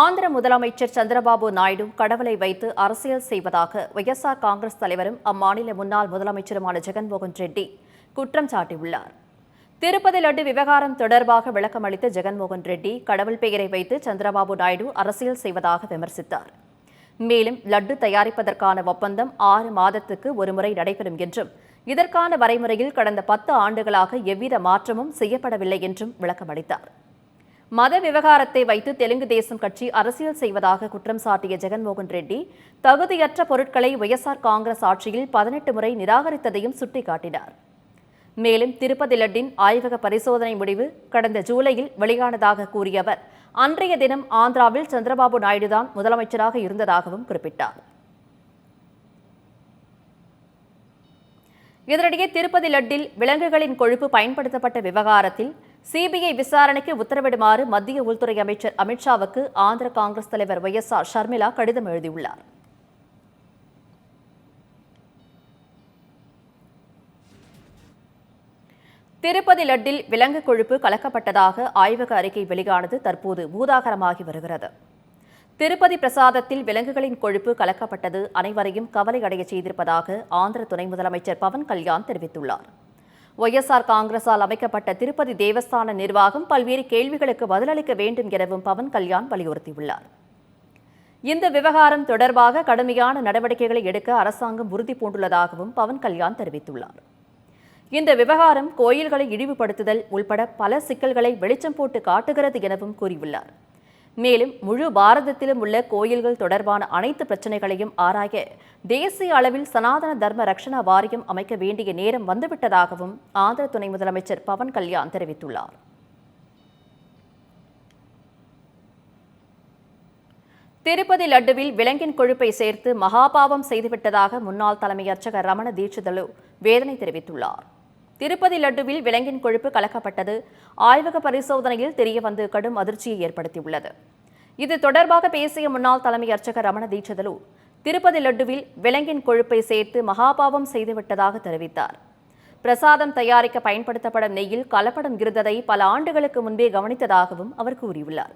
ஆந்திர முதலமைச்சர் சந்திரபாபு நாயுடு கடவுளை வைத்து அரசியல் செய்வதாக ஒய்எஸ்ஆர் காங்கிரஸ் தலைவரும் அம்மாநில முன்னாள் முதலமைச்சருமான ஜெகன்மோகன் ரெட்டி குற்றம் சாட்டியுள்ளார். திருப்பதி லட்டு விவகாரம் தொடர்பாக விளக்கமளித்த ஜெகன்மோகன் ரெட்டி கடவுள் பெயரை வைத்து சந்திரபாபு நாயுடு அரசியல் செய்வதாக விமர்சித்தார். மேலும் லட்டு தயாரிப்பதற்கான ஒப்பந்தம் ஆறு மாதத்துக்கு ஒருமுறை நடைபெறும் என்றும் இதற்கான வரைமுறையில் கடந்த பத்து ஆண்டுகளாக எவ்வித மாற்றமும் செய்யப்படவில்லை என்றும் விளக்கமளித்தார் மத விவகாரத்தை வைத்து தெலுங்கு தேசம் கட்சி அரசியல் செய்வதாக குற்றம் சாட்டிய ஜெகன்மோகன் ரெட்டி தகுதியற்ற பொருட்களை ஒய்எஸ்ஆர் காங்கிரஸ் ஆட்சியில் பதினெட்டு முறை நிராகரித்ததையும் சுட்டிக்காட்டினார். மேலும் திருப்பதி லட்டின் ஆய்வக பரிசோதனை முடிவு கடந்த ஜூலையில் வெளியானதாக கூறிய அவர் அன்றைய தினம் ஆந்திராவில் சந்திரபாபு நாயுடுதான் முதலமைச்சராக இருந்ததாகவும் குறிப்பிட்டார். இதனிடையே திருப்பதி லட்டில் விலங்குகளின் கொழுப்பு பயன்படுத்தப்பட்ட விவகாரத்தில் சிபிஐ விசாரணைக்கு உத்தரவிடுமாறு மத்திய உள்துறை அமைச்சர் அமித்ஷாவுக்கு ஆந்திர காங்கிரஸ் தலைவர் ஒய் எஸ் ஆர் ஷர்மிளா கடிதம் எழுதியுள்ளார். திருப்பதி லட்டில் விலங்கு கொழுப்பு கலக்கப்பட்டதாக ஆய்வக அறிக்கை வெளியானது தற்போது பூதாகரமாகி வருகிறது. திருப்பதி பிரசாதத்தில் விலங்குகளின் கொழுப்பு கலக்கப்பட்டது அனைவரையும் கவலை அடைய செய்திருப்பதாக ஆந்திர துணை முதலமைச்சர் பவன் கல்யாண் தெரிவித்துள்ளார். ஒய்எஸ்ஆர் காங்கிரஸால் அமைக்கப்பட்ட திருப்பதி தேவஸ்தான நிர்வாகம் பல்வேறு கேள்விகளுக்கு பதிலளிக்க வேண்டும் எனவும் பவன் கல்யாண் வலியுறுத்தியுள்ளார். இந்த விவகாரம் தொடர்பாக கடுமையான நடவடிக்கைகளை எடுக்க அரசாங்கம் உறுதி பூண்டுள்ளதாகவும் பவன் கல்யாண் தெரிவித்துள்ளார். இந்த விவகாரம் கோயில்களை இழிவுபடுத்துதல் உள்பட பல சிக்கல்களை வெளிச்சம் போட்டு காட்டுகிறது எனவும் கூறியுள்ளார். மேலும் முழு பாரதத்திலும் உள்ள கோயில்கள் தொடர்பான அனைத்து பிரச்சனைகளையும் ஆராய தேசிய அளவில் சனாதன தர்ம ரக்ஷணா வாரியம் அமைக்க வேண்டிய நேரம் வந்துவிட்டதாகவும் ஆந்திர துணை முதலமைச்சர் பவன் கல்யாண் தெரிவித்துள்ளார். திருப்பதி லட்டுவில் விலங்கின் கொழுப்பை சேர்த்து மகாபாவம் செய்துவிட்டதாக முன்னாள் தலைமை அர்ச்சகர் ரமண தீட்சிதலு வேதனை தெரிவித்துள்ளார். திருப்பதி லட்டுவில் விலங்கின் கொழுப்பு கலக்கப்பட்டது. ஆய்வக பரிசோதனையில் தெரியவந்து கடும் அதிர்ச்சியை ஏற்படுத்தியுள்ளது. இது தொடர்பாக பேசிய முன்னாள் தலைமை அர்ச்சகர் ரமண தீட்சிதலு திருப்பதி லட்டுவில் விலங்கின் கொழுப்பை சேர்த்து மகாபாவம் செய்துவிட்டதாக தெரிவித்தார். பிரசாதம் தயாரிக்க பயன்படுத்தப்படும் நெய்யில் கலப்படம் இருந்ததை பல ஆண்டுகளுக்கு முன்பே கவனித்ததாகவும் அவர் கூறியுள்ளார்.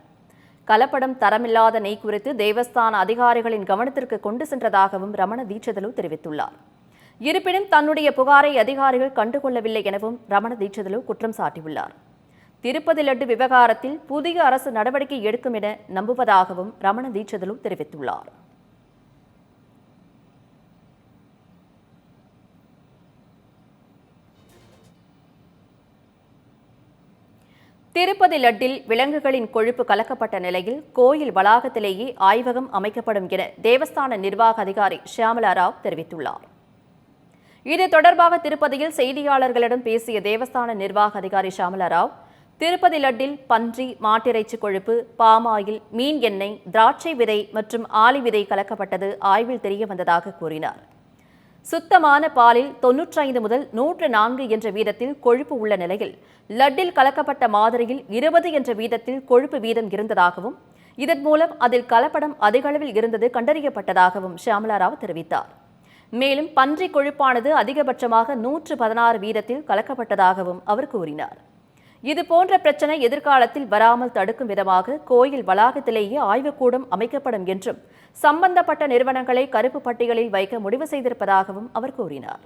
கலப்படம் தரமில்லாத நெய் குறித்து தேவஸ்தான அதிகாரிகளின் கவனத்திற்கு கொண்டு சென்றதாகவும் ரமண தீட்சிதலு தெரிவித்துள்ளார். இருப்பினும் தன்னுடைய புகாரை அதிகாரிகள் கண்டுகொள்ளவில்லை எனவும் ரமண தீட்சிதலு குற்றம் சாட்டியுள்ளார். திருப்பதி லட்டு விவகாரத்தில் புதிய அரசு நடவடிக்கை எடுக்கும் என நம்புவதாகவும் ரமண தீட்சிதலு தெரிவித்துள்ளார். திருப்பதி லட்டில் விலங்குகளின் கொழுப்பு கலக்கப்பட்ட நிலையில் கோயில் வளாகத்திலேயே ஆய்வகம் அமைக்கப்படும் என தேவஸ்தான நிர்வாக அதிகாரி ஷியாமலா ராவ் தெரிவித்துள்ளார். இது தொடர்பாக திருப்பதியில் செய்தியாளர்களிடம் பேசிய தேவஸ்தான நிர்வாக அதிகாரி ஷாமலா ராவ் திருப்பதி லட்டில் பன்றி மாட்டிறைச்சி கொழுப்பு பாமாயில் மீன் எண்ணெய் திராட்சை விதை மற்றும் ஆலி விதை கலக்கப்பட்டது ஆய்வில் தெரிய வந்ததாக கூறினார். சுத்தமான பாலில் தொன்னூற்றைந்து முதல் நூற்று நான்கு என்ற வீதத்தில் கொழுப்பு உள்ள நிலையில் லட்டில் கலக்கப்பட்ட மாதிரியில் இருபது என்ற வீதத்தில் கொழுப்பு வீதம் இருந்ததாகவும் இதன் மூலம் அதில் கலப்படம் அதிகளவில் இருந்தது கண்டறியப்பட்டதாகவும் ஷியாமலா ராவ் தெரிவித்தார். மேலும் பன்றி கொழுப்பானது அதிகபட்சமாக நூற்று பதினாறு வீதத்தில் கலக்கப்பட்டதாகவும் அவர் கூறினார். இது போன்ற பிரச்சனை எதிர்காலத்தில் வராமல் தடுக்கும் விதமாக கோயில் வளாகத்திலேயே ஆய்வுக்கூடம் அமைக்கப்படும் என்றும் சம்பந்தப்பட்ட நிறுவனங்களை கருப்பு பட்டியலில் வைக்க முடிவு செய்திருப்பதாகவும் அவர் கூறினார்.